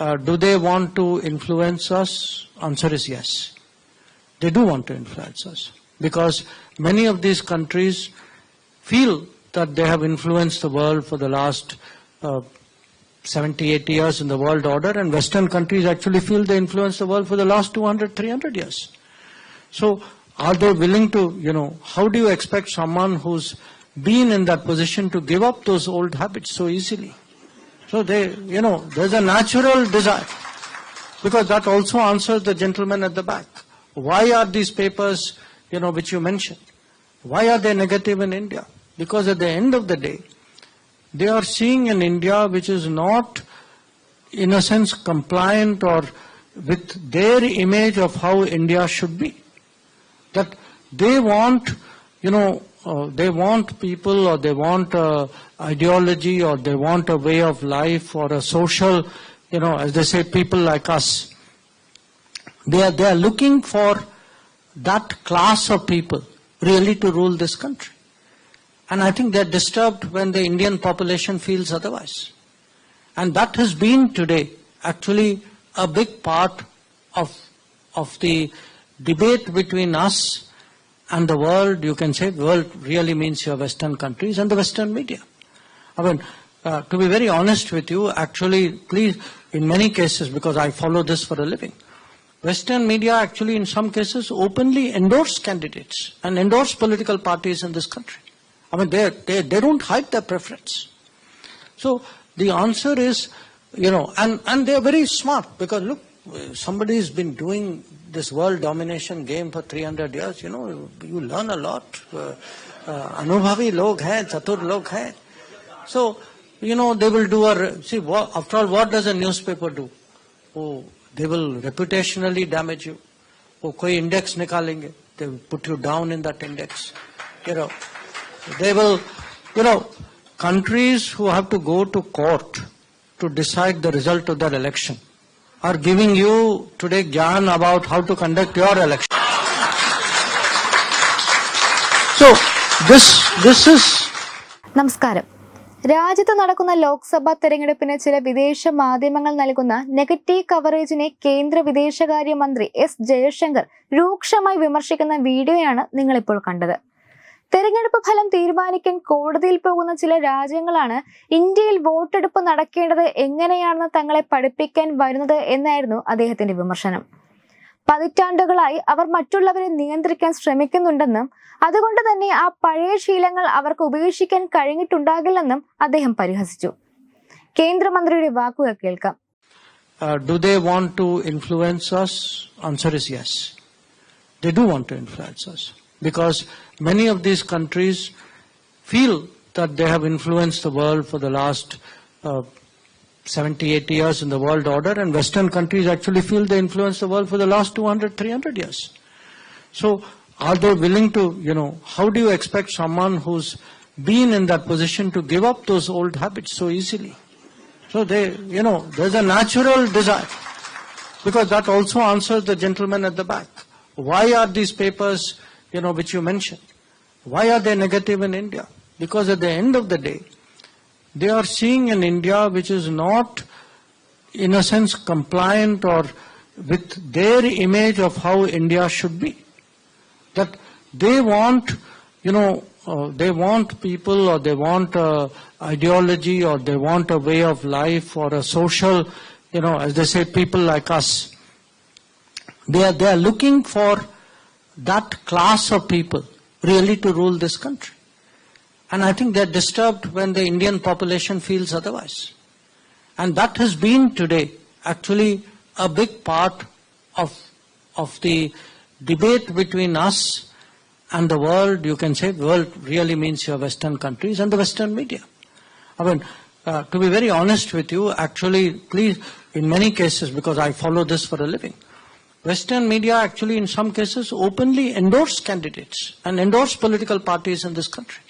Uh, do they want to influence us? Answer is yes. They do want to influence us because many of these countries feel that they have influenced the world for the last uh, 70, 80 years in the world order, and Western countries actually feel they influenced the world for the last 200, 300 years. So, are they willing to, you know, how do you expect someone who's been in that position to give up those old habits so easily? So they, you know, there's a natural desire. Because that also answers the gentleman at the back. Why are these papers, you know, which you mentioned, why are they negative in India? Because at the end of the day, they are seeing an India which is not, in a sense, compliant or with their image of how India should be. That they want, you know, uh, they want people or they want uh, ideology or they want a way of life or a social, you know, as they say, people like us. They are, they are looking for that class of people really to rule this country. And I think they're disturbed when the Indian population feels otherwise. And that has been today actually a big part of, of the debate between us and the world. You can say world really means your Western countries and the Western media. I mean, uh, to be very honest with you, actually, please, in many cases, because I follow this for a living, Western media actually, in some cases, openly endorse candidates and endorse political parties in this country. I mean, they, they, they don't hide their preference. So the answer is, you know, and, and they're very smart because look, somebody has been doing this world domination game for 300 years, you know, you learn a lot. Uh, uh, Anubhavi log hai, chatur log hai. So, you know, they will do a, see, what, after all, what does a newspaper do? Oh, they will reputationally damage you. Oh, koi index nikalenge. They will put you down in that index. You know, they will, you know, countries who have to go to court to decide the result of their election are giving you today gyan about how to conduct your election. So this this is നമസ്കാരം രാജ്യത്ത് നടക്കുന്ന ലോക്സഭാ തെരഞ്ഞെടുപ്പിന് ചില വിദേശ മാധ്യമങ്ങൾ നൽകുന്ന negative കവറേജിനെ കേന്ദ്ര വിദേശകാര്യ മന്ത്രി എസ് ജയശങ്കർ രൂക്ഷമായി വിമർശിക്കുന്ന വീഡിയോയാണ് നിങ്ങളിപ്പോൾ കണ്ടത് തെരഞ്ഞെടുപ്പ് ഫലം തീരുമാനിക്കാൻ കോടതിയിൽ പോകുന്ന ചില രാജ്യങ്ങളാണ് ഇന്ത്യയിൽ വോട്ടെടുപ്പ് നടക്കേണ്ടത് എങ്ങനെയാണെന്ന് തങ്ങളെ പഠിപ്പിക്കാൻ വരുന്നത് എന്നായിരുന്നു അദ്ദേഹത്തിന്റെ വിമർശനം പതിറ്റാണ്ടുകളായി അവർ മറ്റുള്ളവരെ നിയന്ത്രിക്കാൻ ശ്രമിക്കുന്നുണ്ടെന്നും അതുകൊണ്ട് തന്നെ ആ പഴയ ശീലങ്ങൾ അവർക്ക് ഉപേക്ഷിക്കാൻ കഴിഞ്ഞിട്ടുണ്ടാകില്ലെന്നും അദ്ദേഹം പരിഹസിച്ചു കേന്ദ്രമന്ത്രിയുടെ വാക്കുകൾ കേൾക്കാം do they they to influence? Answer is yes. They do want to influence us because many of these countries feel that they have influenced the world for the last uh, 70, 80 years in the world order, and Western countries actually feel they influenced the world for the last 200, 300 years. So, are they willing to, you know, how do you expect someone who's been in that position to give up those old habits so easily? So they, you know, there's a natural desire. Because that also answers the gentleman at the back. Why are these papers, you know, which you mentioned, why are they negative in India? Because at the end of the day, they are seeing an India which is not, in a sense, compliant or with their image of how India should be. That they want, you know, uh, they want people or they want uh, ideology or they want a way of life or a social, you know, as they say, people like us. They are, they are looking for that class of people really to rule this country. And I think they're disturbed when the Indian population feels otherwise. And that has been today actually a big part of, of the debate between us and the world. You can say world really means your Western countries and the Western media. I mean, uh, to be very honest with you, actually, please, in many cases, because I follow this for a living, Western media actually in some cases openly endorse candidates and endorse political parties in this country.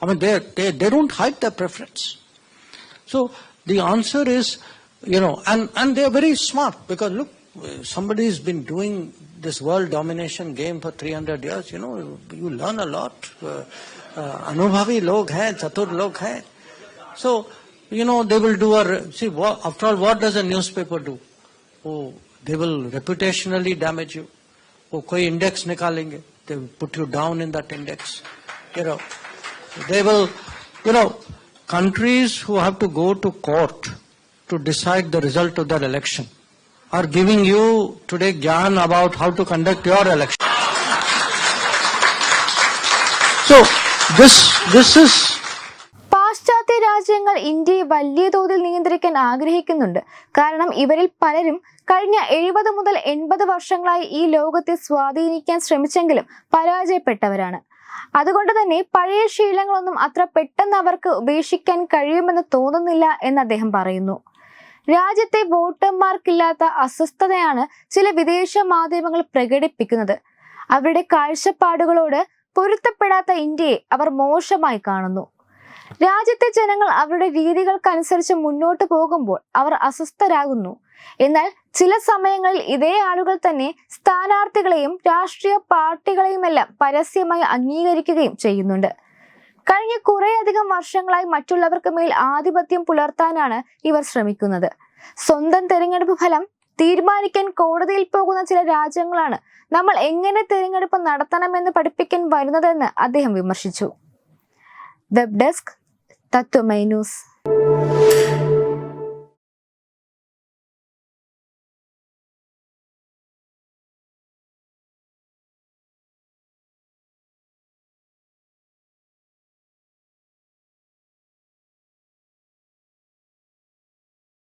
I mean, they, they, they don't hide their preference. So the answer is, you know, and, and they're very smart because look, somebody's been doing this world domination game for 300 years, you know, you learn a lot. Uh, uh, Anubhavi log hai, chatur log hai. So, you know, they will do a, see, what, after all, what does a newspaper do? Oh, they will reputationally damage you. वो index index They will put you down in that index. you know they will you know countries who have to go to court to decide the result of their election are giving you today gyan about how to conduct your election so this this is ഇന്ത്യയെ വലിയ തോതിൽ നിയന്ത്രിക്കാൻ ആഗ്രഹിക്കുന്നുണ്ട്. കാരണം ഇവരിൽ പലരും കഴിഞ്ഞ എഴുപത് മുതൽ എൺപത് വർഷങ്ങളായി ഈ ലോകത്തെ സ്വാധീനിക്കാൻ ശ്രമിച്ചെങ്കിലും പരാജയപ്പെട്ടവരാണ്. അതുകൊണ്ട് തന്നെ പഴയ ശീലങ്ങളൊന്നും അത്ര പെട്ടെന്ന് അവർക്ക് ഉപേക്ഷിക്കാൻ കഴിയുമെന്ന് തോന്നുന്നില്ല എന്ന് അദ്ദേഹം പറയുന്നു. രാജ്യത്തെ വോട്ടർമാർക്കില്ലാത്ത അസ്വസ്ഥതയാണ് ചില വിദേശ മാധ്യമങ്ങൾ പ്രകടിപ്പിക്കുന്നത്. അവരുടെ കാഴ്ചപ്പാടുകളോട് പൊരുത്തപ്പെടാത്ത ഇന്ത്യയെ അവർ മോശമായി കാണുന്നു. രാജ്യത്തെ ജനങ്ങൾ അവരുടെ രീതികൾക്കനുസരിച്ച് മുന്നോട്ട് പോകുമ്പോൾ അവർ അസ്വസ്ഥരാകുന്നു. എന്നാൽ ചില സമയങ്ങളിൽ ഇതേ ആളുകൾ തന്നെ സ്ഥാനാർത്ഥികളെയും രാഷ്ട്രീയ പാർട്ടികളെയുമെല്ലാം പരസ്യമായി അംഗീകരിക്കുകയും ചെയ്യുന്നുണ്ട്. കഴിഞ്ഞ കുറേയധികം വർഷങ്ങളായി മറ്റുള്ളവർക്ക് മേൽ ആധിപത്യം പുലർത്താനാണ് ഇവർ ശ്രമിക്കുന്നത്. സ്വന്തം തെരഞ്ഞെടുപ്പ് ഫലം തീരുമാനിക്കാൻ കോടതിയിൽ പോകുന്ന ചില രാജ്യങ്ങളാണ് നമ്മൾ എങ്ങനെ തെരഞ്ഞെടുപ്പ് നടത്തണമെന്ന് പഠിപ്പിക്കാൻ വരുന്നതെന്ന് അദ്ദേഹം വിമർശിച്ചു. Web desk That domain is